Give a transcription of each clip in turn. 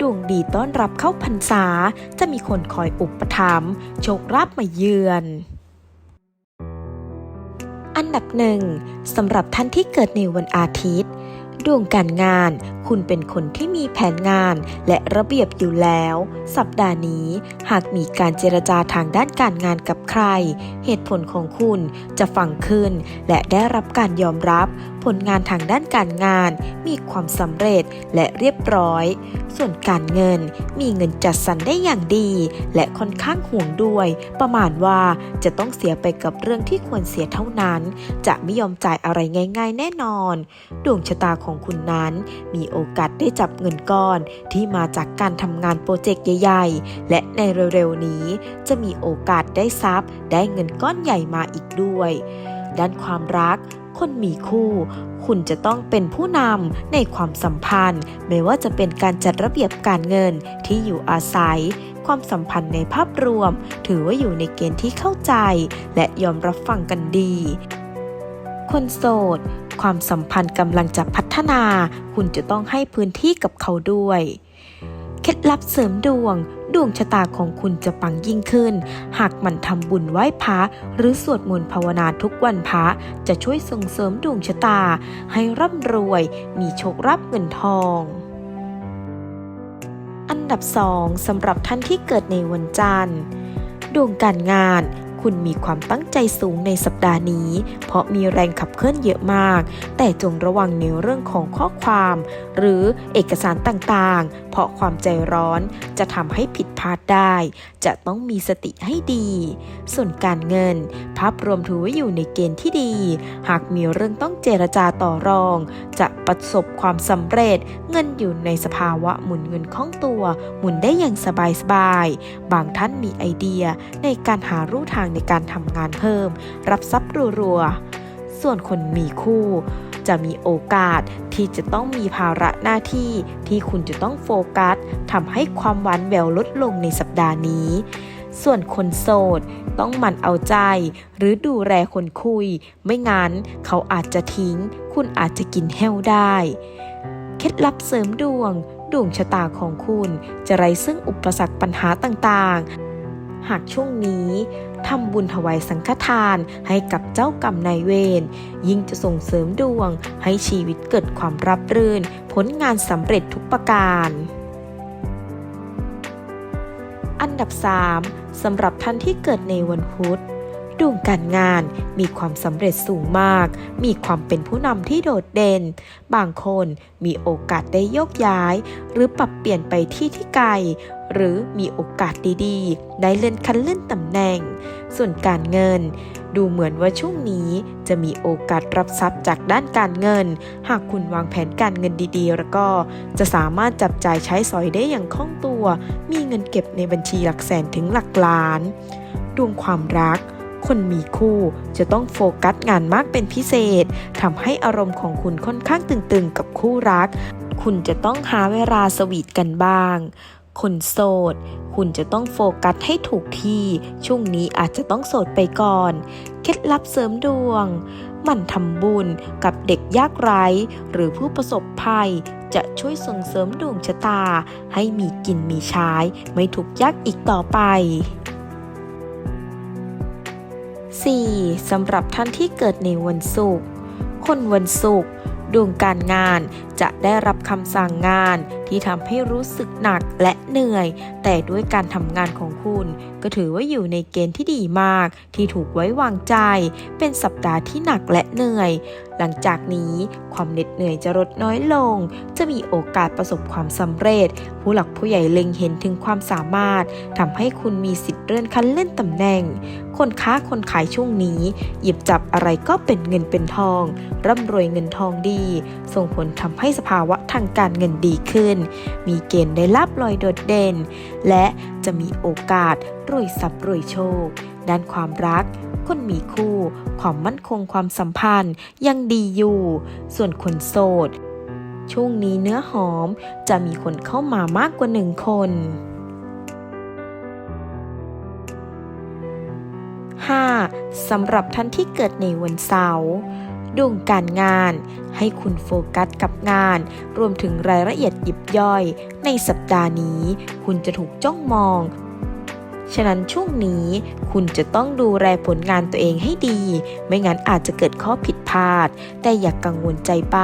ดวงดีต้อนรับเข้าพรรษา จะมีคนคอยอุปถัมภ์โชคราบมาเยือน อันดับหนึ่งสำหรับท่านที่เกิดในวันอาทิตย์ ดวงการงาน คุณเป็นคนที่มีแผนงานและระเบียบอยู่แล้ว สัปดาห์นี้ หากมีการเจรจาทางด้านการงานกับใคร เหตุผลของคุณจะฟังขึ้น และได้รับการยอมรับผลงานทางด้านการงาน มีความสำเร็จและเรียบร้อย ส่วนการเงินมีเงินจัดสรรได้อย่างดี และค่อนข้างห่วงด้วย ประมาณว่าจะต้องเสียไปกับเรื่องที่ควรเสียเท่านั้น จะไม่ยอมจ่ายอะไรง่าย ๆ แน่นอน ดวงชะตาของคุณนั้น มีโอกาสได้จับเงินก้อนที่มาจากการทำงานโปรเจกต์ใหญ่ๆ และในเร็วๆ นี้จะมีโอกาสได้ทรัพย์ ได้เงินก้อนใหญ่มาอีกด้วย ด้านความรัก คนมีคู่ คุณจะต้องเป็นผู้นำในความสัมพันธ์ ไม่ว่าจะเป็นการจัดระเบียบการเงินที่อยู่อาศัย ความสัมพันธ์ในภาพรวม ถือว่าอยู่ในเกณฑ์ที่เข้าใจ และยอมรับฟังกันดี คนโสด ความสัมพันธ์กำลังจะพัฒนา คุณจะต้องให้พื้นที่กับเขาด้วย เคล็ดลับเสริมดวง ดวงชะตาของคุณจะปังยิ่งขึ้น หากหมันทำบุญไหว้พระหรือสวดมนต์ภาวนาทุกวันพระจะช่วยส่งเสริมดวงชะตา ให้ร่ำรวย มีโชครับเงินทองอันดับ 2สำหรับท่านที่เกิดในวันจันทร์ ดวงการงาน คุณมีความตั้งใจสูงในสัปดาห์นี้ เพราะมีแรงขับเคลื่อนเยอะมาก แต่จงระวังในเรื่องของข้อความ หรือเอกสารต่างๆ เพราะความใจร้อนจะทำให้ผิดพลาดได้ จะต้องมีสติให้ดี ส่วนการเงิน ภาพรวมถือว่าอยู่ในเกณฑ์ที่ดี หากมีเรื่องต้องเจรจาต่อรอง จะประสบความสำเร็จ เงินอยู่ในสภาวะหมุนเงินคล่องตัว หมุนได้อย่างสบายๆบางท่านมีไอเดียในการหารูทางในการทำงานเพิ่ม รับทรัพย์รัวๆ ส่วนคนมีคู่ จะมีโอกาสที่จะต้องมีภาระหน้าที่ที่คุณจะต้องโฟกัสทำให้ความหวานแววลดลงในสัปดาห์นี้ ส่วนคนโสดต้องหมั่นเอาใจ หรือดูแลคนคุย ไม่งั้นเขาอาจจะทิ้ง คุณอาจจะกินแห้วได้ เคล็ดลับเสริมดวงดวงชะตาของคุณจะไร้ซึ่งอุปสรรคปัญหาต่างๆ หากช่วงนี้ทำบุญถวายสังฆทานให้กับเจ้ากรรมนายเวรยิ่งจะส่งเสริมดวงให้ชีวิตเกิดความรับรื่น ผลงานสำเร็จทุกประการ อันดับ 3สำหรับท่านที่เกิดในวันพุธ ดวงการงาน มีความสำเร็จสูงมาก มีความเป็นผู้นำที่โดดเด่น บางคนมีโอกาสได้โยกย้าย หรือปรับเปลี่ยนไปที่ที่ไกล หรือมีโอกาสดีๆ ได้เลื่อนขั้นเลื่อนตำแหน่ง ส่วนการเงิน ดูเหมือนว่าช่วงนี้จะมีโอกาสรับทรัพย์จากด้านการเงิน หากคุณวางแผนการเงินดีๆ แล้วก็จะสามารถจับจ่ายใช้สอยได้อย่างคล่องตัว มีเงินเก็บในบัญชีหลักแสนถึงหลักล้าน ดวงความรัก คนมีคู่จะต้องโฟกัสงานมากเป็นพิเศษทำให้อารมณ์ของคุณค่อนข้างตึงๆกับคู่รัก คุณจะต้องหาเวลาสวีทกันบ้าง คนโสด คุณจะต้องโฟกัสให้ถูกที่ ช่วงนี้อาจจะต้องโสดไปก่อน เคล็ดลับเสริมดวง หมั่นทำบุญกับเด็กยากไร้ หรือผู้ประสบภัยจะช่วยส่งเสริมดวงชะตา ให้มีกินมีใช้ ไม่ถูกข์ยากอีกต่อไป 4. สำหรับท่านที่เกิดในวันศุกร์ คนวันศุกร์ดวงการงานจะได้รับคำสั่งงาน ที่ทำให้รู้สึกหนักและเหนื่อย แต่ด้วยการทำงานของคุณ ก็ถือว่าอยู่ในเกณฑ์ที่ดีมาก ที่ถูกไว้วางใจ เป็นสัปดาห์ที่หนักและเหนื่อย หลังจากนี้ความเหน็ดเหนื่อยจะลดน้อยลง จะมีโอกาสประสบความสำเร็จ ผู้หลักผู้ใหญ่เล็งเห็นถึงความสามารถทำให้คุณมีสิทธิ์เลื่อนขั้นเลื่อนตำแหน่ง คนค้าคนขายช่วงนี้ หยิบจับอะไรก็เป็นเงินเป็นทอง ร่ำรวยเงินทองดี ส่งผลทำให้สภาวะทางการเงินดีขึ้นมีเกณฑ์ได้ลาบลอยโดดเด่น และจะมีโอกาสรวยทรัพย์รวยโชค ด้านความรัก คนมีคู่ ความมั่นคงความสัมพันธ์ยังดีอยู่ ส่วนคนโสด ช่วงนี้เนื้อหอมจะมีคนเข้ามามากกว่าหนึ่งคน 5. สำหรับท่านที่เกิดในวันเสาร์ ดวงการงาน ให้คุณโฟกัสกับงาน รวมถึงรายละเอียดยิบย่อย ในสัปดาห์นี้ คุณจะถูกจ้องมอง ฉะนั้นช่วงนี้คุณจะต้องดูแลผลงานตัวเองให้ดี ไม่งั้นอาจจะเกิดข้อผิดพลาด แต่อย่ากกังวลใจไป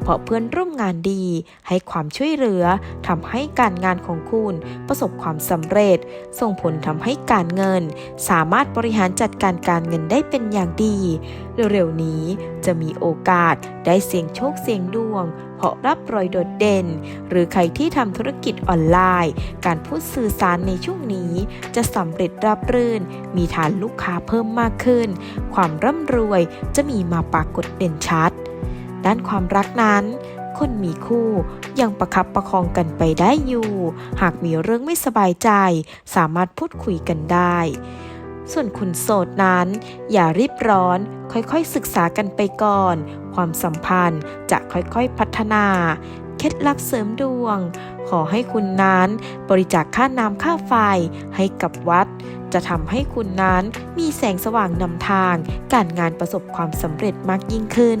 เพราะเพื่อนร่วมงานดี ให้ความช่วยเหลือทำให้การงานของคุณประสบความสำเร็จ ส่งผลทำให้การเงิน สามารถบริหารจัดการการเงินได้เป็นอย่างดี เร็วๆนี้จะมีโอกาสได้เสี่ยงโชคเสี่ยงดวงเพราะรับรอยโดดเด่น หรือใครที่ทำธุรกิจออนไลน์ การพูดสื่อสารในช่วงนี้ จะสำเร็จราบรื่น มีฐานลูกค้าเพิ่มมากขึ้น ความร่ำรวยจะมีมาปรากฏเด่นชัด ด้านความรักนั้นคนมีคู่ยังประคับประคองกันไปได้อยู่ หากมีเรื่องไม่สบายใจ สามารถพูดคุยกันได้ ส่วนคุณโสดนั้น อย่ารีบร้อน ค่อยๆศึกษากันไปก่อน ความสัมพันธ์จะค่อยๆพัฒนา เคล็ดลับเสริมดวง ขอให้คุณนั้นบริจาคค่าน้ำค่าไฟให้กับวัด จะทำให้คุณนั้นมีแสงสว่างนำทาง การงานประสบความสำเร็จมากยิ่งขึ้น